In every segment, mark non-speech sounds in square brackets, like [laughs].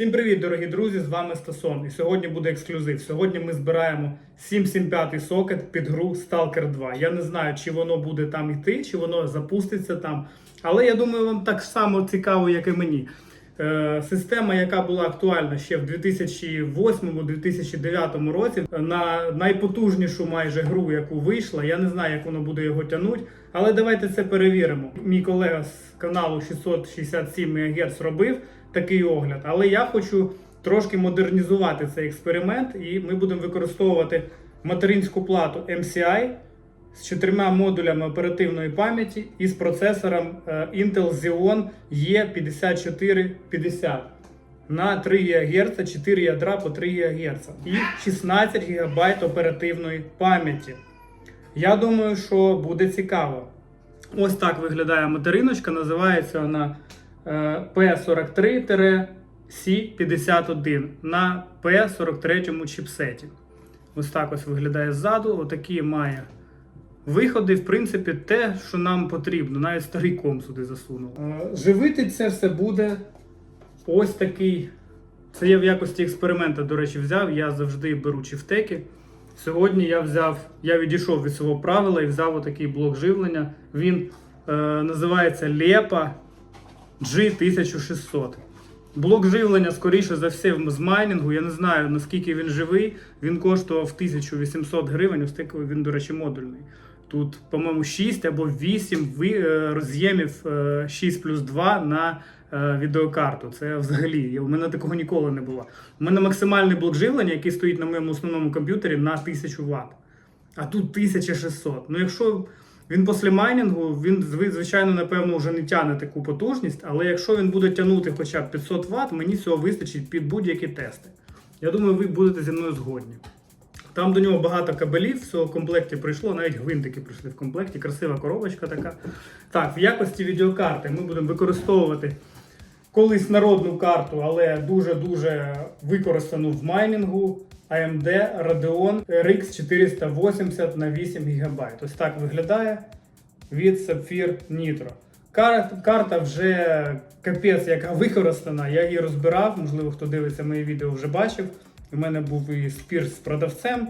Всім привіт, дорогі друзі! З вами Стасон. І сьогодні буде ексклюзив. Сьогодні ми збираємо 775 сокет під гру Stalker 2. Я не знаю, чи воно буде там йти, чи воно запуститься там. Але я думаю, вам так само цікаво, як і мені. Е, Система, яка була актуальна ще в 2008-2009 році, на найпотужнішу майже гру, яку вийшла. Я не знаю, як воно буде його тягнути, але давайте це перевіримо. Мій колега з каналу 667 МГц робив такий огляд, але я хочу трошки модернізувати цей експеримент, і ми будемо використовувати материнську плату MCI з чотирма модулями оперативної пам'яті і з процесором е, Intel Xeon E5450 на 3 ГГц, 4 ядра по 3 ГГц і 16 ГБ оперативної пам'яті. Я думаю, що буде цікаво. Ось так виглядає материночка, називається вона P43-C51 на P43 чіпсеті. Ось так ось виглядає ззаду. Отакі має виходи, в принципі, те, що нам потрібно. Навіть старий ком сюди засунув. Е, Живити це все буде ось такий. Це я в якості експеримента, до речі, взяв. Я завжди беру чифтеки. Сьогодні я взяв, я відійшов від свого правила і взяв отакий блок живлення. Він е, називається Lepa G1600. Блок живлення, скоріше за все, з майнінгу. Я не знаю наскільки він живий. Він коштував 1800 гривень. Ось він, до речі, модульний. Тут, по-моєму, 6 або 8 е, роз'ємів е, 6 плюс 2 на е, відеокарту. Це взагалі. У мене такого ніколи не було. У мене максимальний блок живлення, який стоїть на моєму основному комп'ютері, на 1000 Вт. А тут 1600. Ну, якщо він після майнінгу, він звичайно, напевно, вже не тягне таку потужність, але якщо він буде тягнути хоча б 500 Вт, мені цього вистачить під будь-які тести. Я думаю, ви будете зі мною згодні. Там до нього багато кабелів в цьому комплекті прийшло, навіть гвинтики прийшли в комплекті, красива коробочка така. Так, в якості відеокарти ми будемо використовувати колись народну карту, але дуже-дуже використану в майнінгу AMD Radeon RX 480 на 8 ГБ. Ось так виглядає від Sapphire Nitro. Карта вже капець, яка використана. Я її розбирав. Можливо, хто дивиться мої відео, вже бачив. У мене був і спір з продавцем,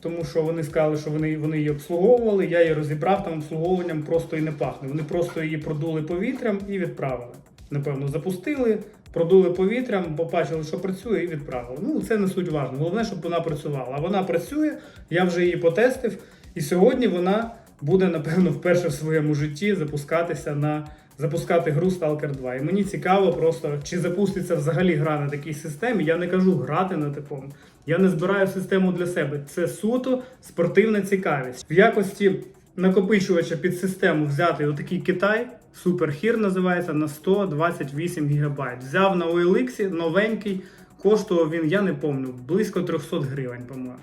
тому що вони сказали, що вони, вони її обслуговували. Я її розібрав там обслуговуванням просто і не пахне. Вони просто її продули повітрям і відправили. Напевно, запустили, продули повітрям, побачили, що працює, і відправили. Ну, це не суть важливо. Головне, щоб вона працювала. А вона працює, я вже її потестив, і сьогодні вона буде, напевно, вперше в своєму житті запускатися на запускати гру Stalker 2. І мені цікаво просто, чи запуститься взагалі гра на такій системі. Я не кажу грати на такому. Я не збираю систему для себе. Це суто спортивна цікавість. В якості накопичувача під систему взяти отакий Китай, Super Here називається на 128 ГБ. Взяв на OLX новенький, коштував він, я не пам'ятаю, близько 300 гривень, по-моєму.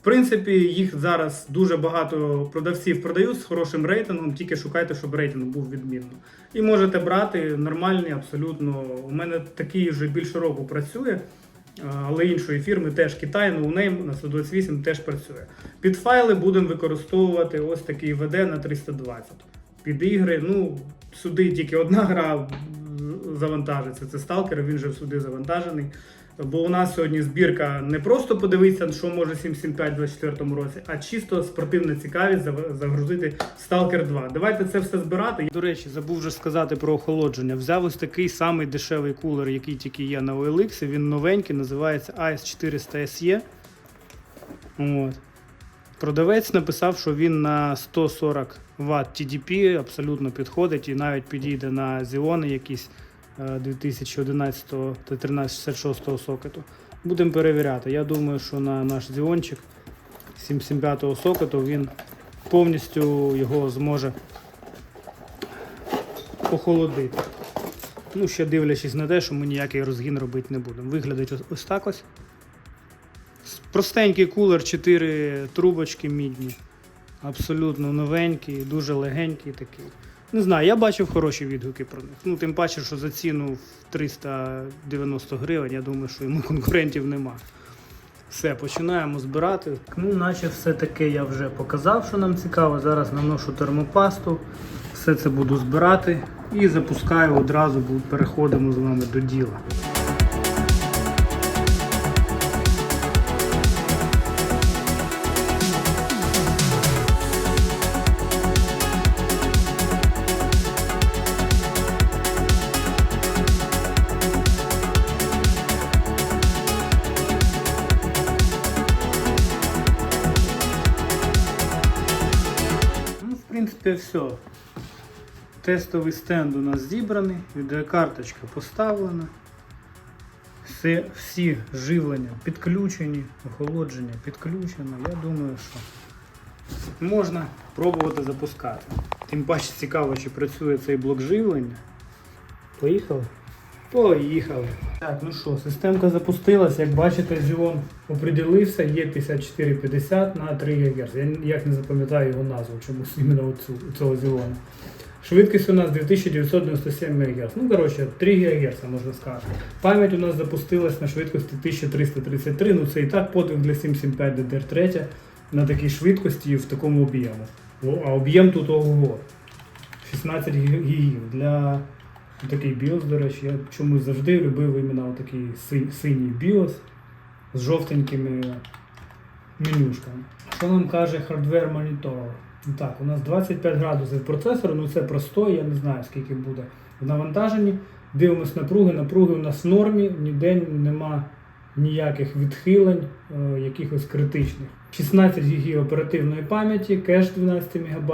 В принципі, їх зараз дуже багато продавців продають з хорошим рейтингом, тільки шукайте, щоб рейтинг був відмінно. І можете брати нормальний, абсолютно. У мене такий вже більше року працює, але іншої фірми теж Китай, NoName на 128 теж працює. Під файли будемо використовувати ось такий VD на 320. Під ігри, ну, сюди тільки одна гра завантажиться. Це Stalker, він вже сюди завантажений. Бо у нас сьогодні збірка не просто подивитися, що може 775 у 2024 році, а чисто спортивна цікавість загрузити Stalker 2. Давайте це все збирати. До речі, забув вже сказати про охолодження. Взяв ось такий самий дешевий кулер, який тільки є на OLX. Він новенький, називається AS400 SE. От. Продавець написав, що він на 140 Вт TDP абсолютно підходить і навіть підійде на Xeon якісь е, 2011 та 1366 сокету. Будемо перевіряти. Я думаю, що на наш Xeonчик 775 сокету він повністю його зможе охолодити. Ну, ще дивлячись на те, що ми ніякий розгін робити не будемо. Виглядить ось так ось. Простенький кулер, 4 трубочки мідні. Абсолютно новенький, дуже легенький такий. Не знаю, я бачив хороші відгуки про них. Ну, тим паче, що за ціну в 390 гривень, я думаю, що йому [laughs] конкурентів нема. Все, починаємо збирати. Ну, наче все таке я вже показав, що нам цікаво. Зараз наношу термопасту, все це буду збирати і запускаю одразу, переходимо з вами до діла. Принципі, все. Тестовий стенд у нас зібраний, відеокарточка поставлена. Все, всі живлення підключені, охолодження підключено. Я думаю, що можна пробувати запускати. Тим паче цікаво, чи працює цей блок живлення. Поїхали? Поїхали. Так, ну що, системка запустилась. Як бачите, Xeon оприділився, є 5450 на 3 ГГц. Я ніяк не запам'ятаю його назву, чомусь іменно оцю, цього Xeon. Швидкість у нас 2997 МГц. Ну, коротше, 3 ГГц, можна сказати. Пам'ять у нас запустилась на швидкості 1333. Ну це і так подвиг для 775 DDR3 на такій швидкості і в такому об'єму. А об'єм тут ого. 16 гігів. Для такий BIOS, до речі, я чомусь завжди любив іменно такий синій BIOS з жовтенькими менюшками. Що нам каже хардвер монітор? Ну Так, у нас 25 градусів процесору, ну це простой, я не знаю скільки буде в навантаженні. Дивимось напруги, напруги у нас в нормі, ніде нема ніяких відхилень, е, якихось критичних. 16 ГБ оперативної пам'яті, кеш 12 МБ,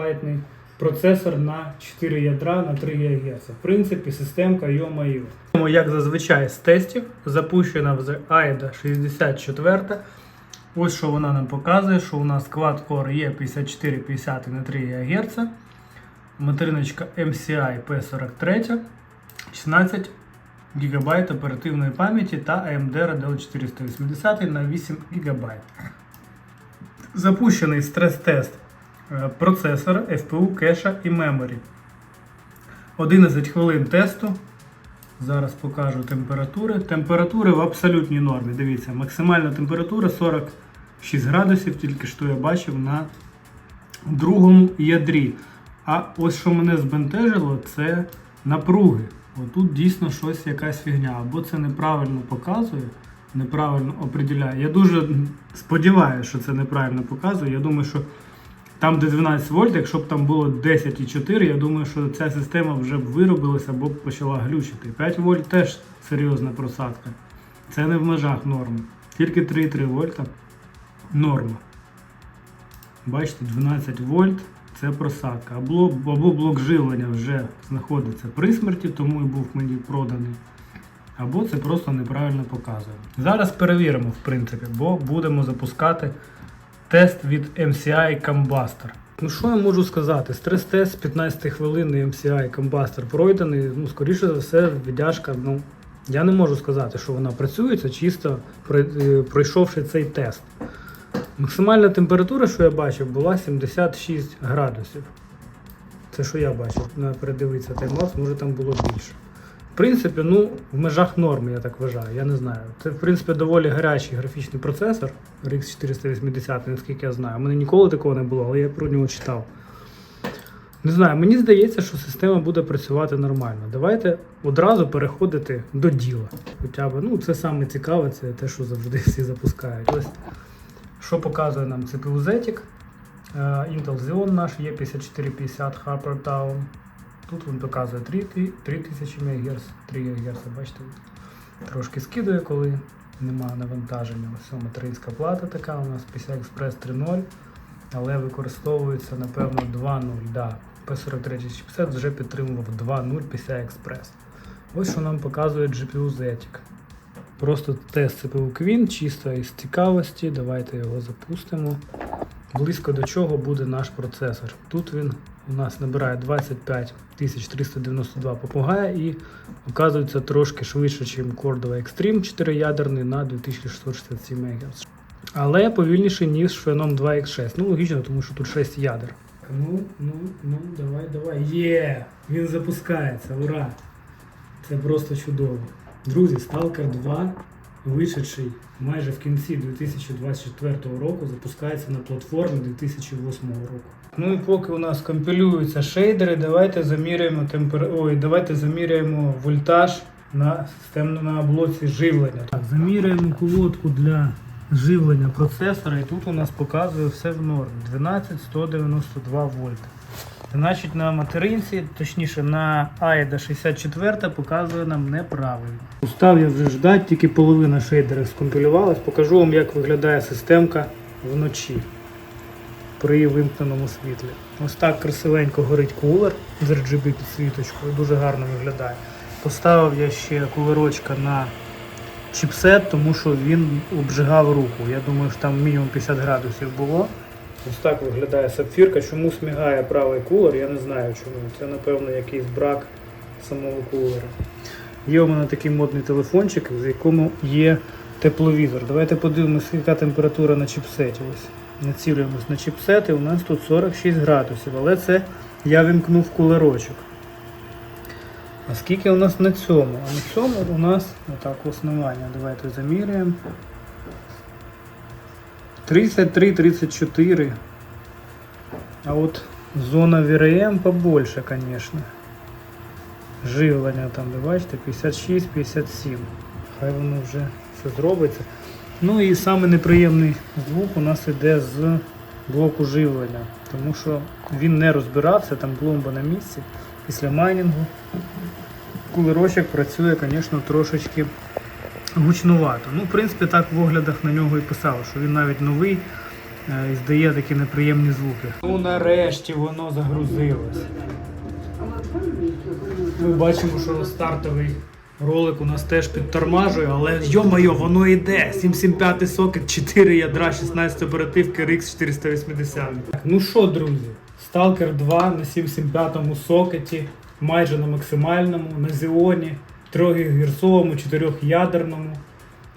процесор на 4 ядра на 3 ГГц. В принципі, системка йо-майо. Як зазвичай з тестів, запущена вже AIDA 64. Ось що вона нам показує, що у нас quad-core є 5450 на 3 ГГц, материночка MCI P43, 16 ГБ оперативної пам'яті та AMD Radeon 480 на 8 ГБ. Запущений стрес-тест процесора, FPU, кеша і меморі. 11 хвилин тесту. Зараз покажу температури. Температури в абсолютній нормі. Дивіться, максимальна температура 46 градусів, тільки що я бачив на другому ядрі. А ось що мене збентежило, це напруги. Отут дійсно щось якась фігня. Або це неправильно показує, неправильно определяє. Я дуже сподіваюся, що це неправильно показує. Я думаю, що там, де 12 вольт, якщо б там було 10,4, я думаю, що ця система вже б виробилася або б почала глючити. 5 вольт теж серйозна просадка. Це не в межах норми. Тільки 3,3 вольта норма. Бачите, 12 вольт це просадка. Або, або блок живлення вже знаходиться при смерті, тому і був мені проданий. Або це просто неправильно показує. Зараз перевіримо, в принципі, бо будемо запускати тест від MCI Combustor. Ну що я можу сказати? Стрес-тест 15 хвилин MCI Combustor пройдений. Ну, скоріше за все, віддяжка, ну, я не можу сказати, що вона працює, це чисто е, пройшовши цей тест. Максимальна температура, що я бачив, була 76 градусів. Це що я бачив, передивитися таймлапс, може там було більше. В принципі, ну, в межах норми, я так вважаю, я не знаю. Це, в принципі, доволі гарячий графічний процесор RX 480, наскільки я знаю. У мене ніколи такого не було, але я про нього читав. Не знаю, мені здається, що система буде працювати нормально. Давайте одразу переходити до діла. Хоча б, ну, це саме цікаве, це те, що завжди всі запускають. Ось, що показує нам CPU Zetic. Е, Intel Xeon наш є 5450 Harper Town. Тут він показує 3 3000 МГц, 3 ГГц, бачите, трошки скидує, коли немає навантаження. Ось материнська плата така у нас PCI Express 3.0, але використовується, напевно, 2.0. Да. P43 чипсет вже підтримував 2.0 PCI Express. Ось що нам показує GPU Zetic. Просто тест CPU Queen, чисто із цікавості. Давайте його запустимо. Близько до чого буде наш процесор. Тут він у нас набирає 25 392 попугая і оказується трошки швидше, ніж Cordova Extreme 4-ядерний на 2667 МГц. Але повільніше, ніж Phenom 2X6. Ну, логічно, тому що тут 6 ядер. Ну, ну, ну, давай, давай. Є! Він запускається, ура! Це просто чудово. Друзі, Stalker 2, вийшедший майже в кінці 2024 року, запускається на платформі 2008 року. Ну і поки у нас компілюються шейдери, давайте заміряємо темпер... Ой, давайте заміряємо вольтаж на на блоці живлення. Так, заміряємо колодку для живлення процесора, і тут у нас показує все в нормі. 12192 вольта. Значить, на материнці, точніше на AIDA 64 показує нам неправильно. Устав я вже ждати, тільки половина шейдерів скомпілювалась. Покажу вам, як виглядає системка вночі. при вимкненому світлі. Ось так красивенько горить кулер з RGB підсвіточкою, дуже гарно виглядає. Поставив я ще кулерочка на чіпсет, тому що він обжигав руку. Я думаю, що там мінімум 50 градусів було. Ось так виглядає сапфірка. Чому смігає правий кулер, я не знаю чому. Це, напевно, якийсь брак самого кулера. Є у мене такий модний телефончик, в якому є тепловізор. Давайте подивимося, яка температура на чіпсеті. Ось націлюємось на чіпсет, і у нас тут 46 градусів, але це я вімкнув кулерочок. А скільки у нас на цьому? А на цьому у нас отак основання. Давайте заміряємо. 33-34. А от зона VRM побольше, конечно. Живлення там, ви бачите, 56-57. Хай воно вже все зробиться. Ну і саме неприємний звук у нас іде з блоку живлення, тому що він не розбирався, там пломба на місці після майнінгу. Кулерочок працює, звісно, трошечки гучнувато. Ну, в принципі, так в оглядах на нього і писало, що він навіть новий е, і здає такі неприємні звуки. Ну нарешті воно загрузилось. Ми бачимо, що стартовий ролик у нас теж підтормажує, але йо-моє, воно йде. 775 сокет, 4 ядра, 16 оперативки RX 480. Так, ну що, друзі, Stalker 2 на 775 сокеті, майже на максимальному, на Xeon, 3 герцовому, 4 ядерному.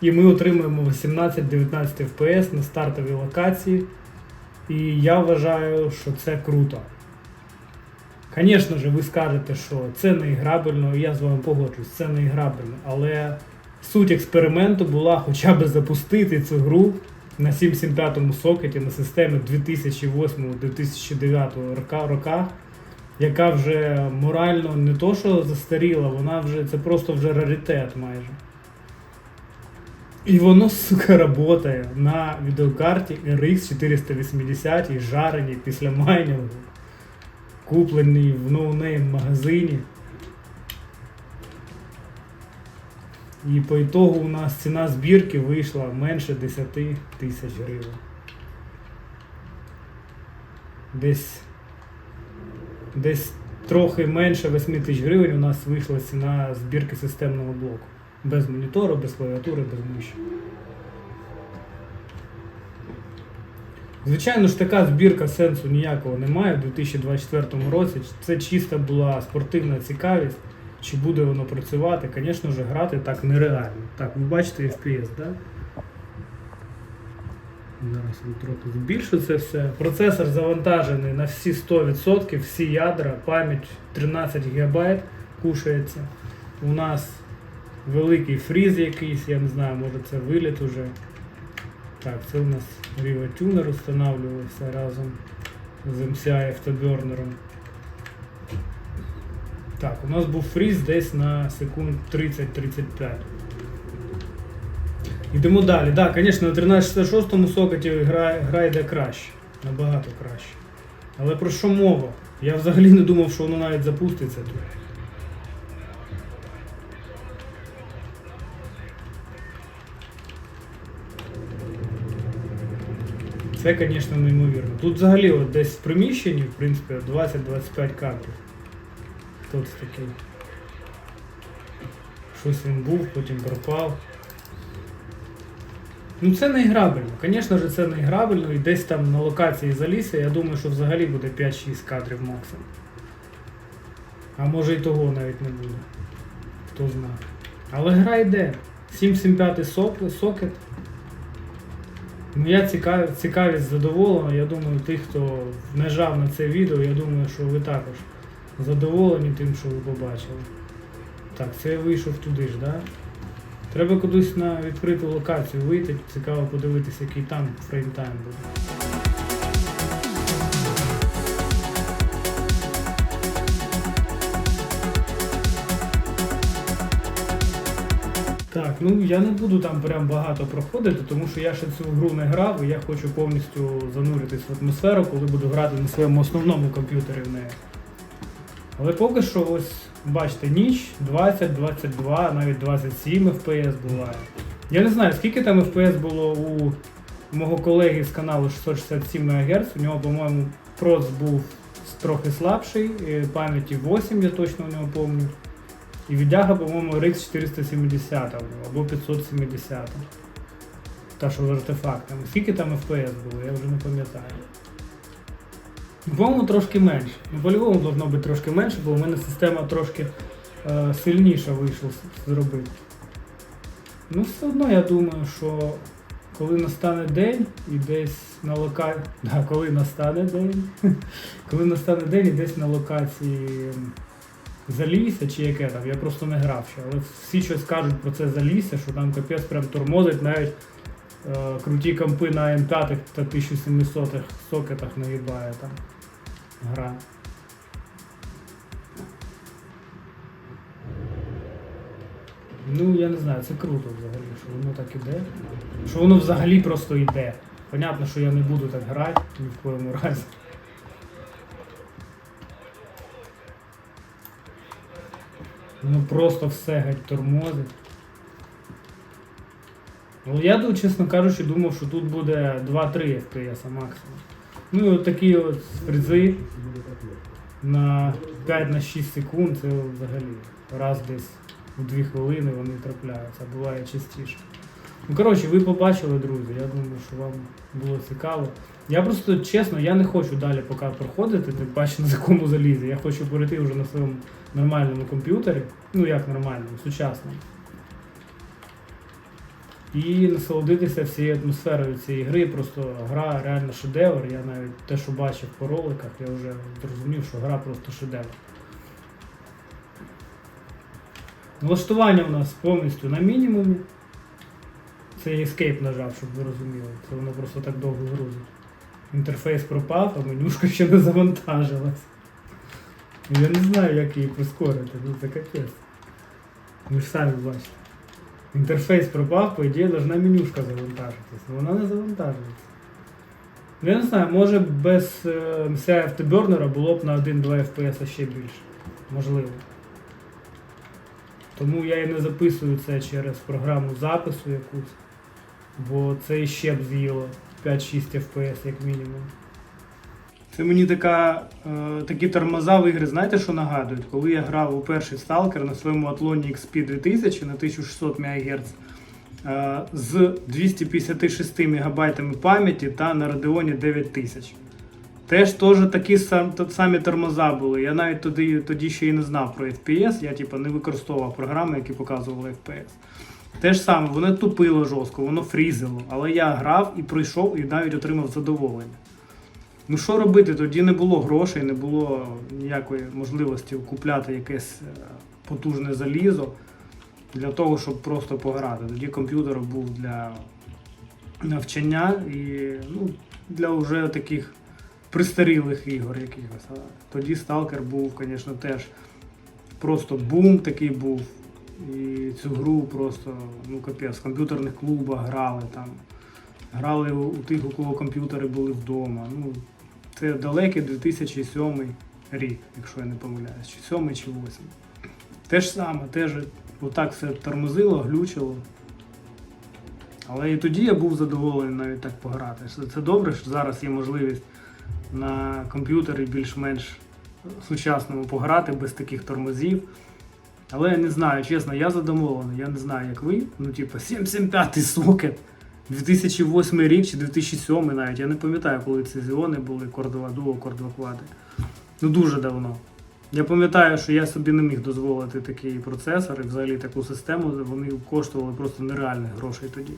І ми отримуємо 18-19 FPS на стартовій локації. І я вважаю, що це круто. Звісно ж, ви скажете, що це не іграбельно, я з вами погоджуюсь, це не іграбельно. Але суть експерименту була хоча б запустити цю гру на 775 сокеті на системі 2008-2009 рока, роках, яка вже морально не то, що застаріла, вона вже це просто вже раритет майже. І воно, сука, работає на відеокарті RX 480 і жарені після майнінгу куплений в ноунейм магазині. І по ітогу у нас ціна збірки вийшла менше 10 тисяч гривень. Десь, десь трохи менше 8 тисяч гривень у нас вийшла ціна збірки системного блоку. Без монітору, без клавіатури, без миші. Звичайно ж, така збірка сенсу ніякого немає у 2024 році. Це чиста була спортивна цікавість. Чи буде воно працювати? Звісно ж, грати так нереально. Так, ви бачите FPS, да? Зараз він трохи збільшу все. Процесор завантажений на всі 100%, всі ядра, пам'ять 13 ГБ кушається. У нас великий фріз якийсь, я не знаю, може це виліт уже. Так, це у нас Riva Tuner встановлювався разом з MCI автобернером. Так, у нас був фріз десь на секунд 30-35. Йдемо далі. Так, звісно, на 1366 сокеті гра, гра йде краще. Набагато краще. Але про що мова? Я взагалі не думав, що воно навіть запуститься тут. Це, звісно, неймовірно. Тут взагалі от десь в приміщенні, в принципі, 20-25 кадрів. Хто це такий? Щось він був, потім пропав. Ну це не іграбельно. Звісно ж, це не іграбельно. І десь там на локації залізся, я думаю, що взагалі буде 5-6 кадрів максимум. А може і того навіть не буде. Хто знає. Але гра йде. 775 сок- сокет. Моя цікав... цікавість задоволена. Я думаю, тих, хто нажав на це відео, я думаю, що ви також задоволені тим, що ви побачили. Так, це я вийшов туди ж, да? Треба кудись на відкриту локацію вийти, цікаво подивитися, який там фреймтайм буде. Так, ну я не буду там прям багато проходити, тому що я ще цю гру не грав і я хочу повністю зануритись в атмосферу, коли буду грати на своєму основному комп'ютері в неї. Але поки що ось бачите, ніч 20, 22, навіть 27 FPS буває. Я не знаю, скільки там FPS було у у мого колеги з каналу 667 МГц, у нього, по-моєму, проц був трохи слабший, е, пам'яті 8, я точно не пам'ятаю. І віддяга, по-моєму, RX 470 або 570. Та, що з артефактами. Скільки там FPS було, я вже не пам'ятаю. По-моєму, трошки менше. Ну, по-любому должно бути трошки менше, бо у мене система трошки е, сильніша вийшла зробити. Ну, все одно я думаю, що коли настане день і десь на локації. [laughs] Да, коли настане день. [laughs] коли настане день і десь на локації Залісся чи яке там, я просто не грав ще, але всі щось кажуть про це Залісся, що там капець прям тормозить навіть е, круті компи на М5 та 1700 сокетах наїбає там гра. Ну, я не знаю, це круто взагалі, що воно так іде. Що воно взагалі просто йде. Понятно, що я не буду так грати ні в коєму разі. Ну просто все геть тормозить. Ну, я, чесно кажучи, думав, що тут буде 2-3 FPS максимум. Ну і от такі от фризи на 5-6 секунд, це взагалі раз десь у 2 хвилини вони трапляються, буває частіше. Ну, коротше, ви побачили, друзі. Я думаю, що вам було цікаво. Я просто чесно, я не хочу далі поки проходити, тим паче на такому залізі. Я хочу перейти вже на своєму нормальному комп'ютері. Ну як нормальному, сучасному. І насолодитися всією атмосферою цієї гри. Просто гра реально шедевр. Я навіть те, що бачив по роликах, я вже зрозумів, що гра просто шедевр. Налаштування у нас повністю на мінімумі. Це Escape нажав, щоб ви розуміли. Це воно просто так довго грузить. Інтерфейс пропав, а менюшка ще не завантажилась. Я не знаю, як її прискорити, ну це капець. Ви ж самі бачите. Інтерфейс пропав, по ідеї, должна менюшка завантажитись. але вона не завантажується. Ну, я не знаю, може без е, MCI Afterburner було б на 1-2 FPS ще більше. Можливо. Тому я і не записую це через програму запису якусь, бо це іще б з'їло 5-6 FPS як мінімум. Це мені така, е, такі тормоза в ігри, знаєте, що нагадують? Коли я грав у перший сталкер на своєму Атлоні XP 2000 на 1600 МГц е, з 256 МБ пам'яті та на Radeon 9000. Теж теж такі сам, самі тормоза були. Я навіть тоді, тоді ще й не знав про FPS, я типу, не використовував програми, які показували FPS. Те ж саме, воно тупило жорстко, воно фрізило, але я грав і пройшов і навіть отримав задоволення. Ну що робити? Тоді не було грошей, не було ніякої можливості купляти якесь е, потужне залізо для того, щоб просто пограти. Тоді комп'ютер був для навчання і ну, для вже таких пристарілих ігор якихось. А тоді Сталкер був, звісно, теж просто бум такий був. І цю гру просто, ну капець, в комп'ютерних клубах грали там. Грали у, тих, у кого комп'ютери були вдома. Ну, це далекий 2007 рік, якщо я не помиляюсь, чи 7 чи 8. Те ж саме, теж отак все тормозило, глючило. Але і тоді я був задоволений навіть так пограти. Це- добре, що зараз є можливість на комп'ютері більш-менш сучасному пограти без таких тормозів. Але я не знаю, чесно, я задоволений. Я не знаю, як ви. Ну, типу, 775 сокет. 2008 рік чи 2007 навіть. Я не пам'ятаю, коли ці зіони були Cordova Duo, Cordova Quad. Ну дуже давно. Я пам'ятаю, що я собі не міг дозволити такий процесор і взагалі таку систему. Вони коштували просто нереальних грошей тоді.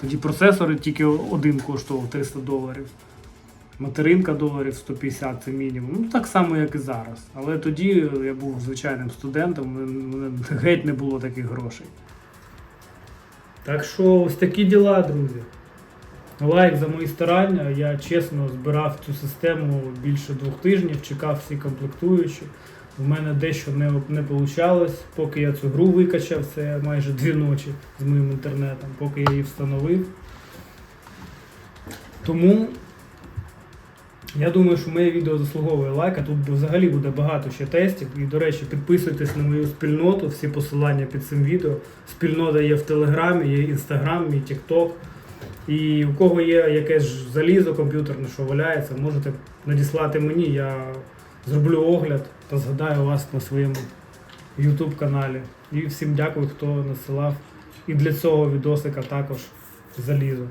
Тоді процесори тільки один коштував 300 доларів. Материнка доларів 150 це мінімум. Ну так само, як і зараз. Але тоді я був звичайним студентом, мене геть не було таких грошей. Так що ось такі діла, друзі. Лайк за мої старання. Я чесно збирав цю систему більше двох тижнів, чекав всі комплектуючі. У мене дещо не, не вийшло, поки я цю гру викачав, це майже дві ночі з моїм інтернетом, поки я її встановив. Тому я думаю, що моє відео заслуговує лайка. Тут взагалі буде багато ще тестів. І, до речі, підписуйтесь на мою спільноту, всі посилання під цим відео. Спільнота є в Телеграмі, є Інстаграм, є Тікток. І у кого є якесь залізо комп'ютерне, що валяється, можете надіслати мені, я зроблю огляд та згадаю вас на своєму YouTube каналі. І всім дякую, хто насилав. І для цього відосика також залізо.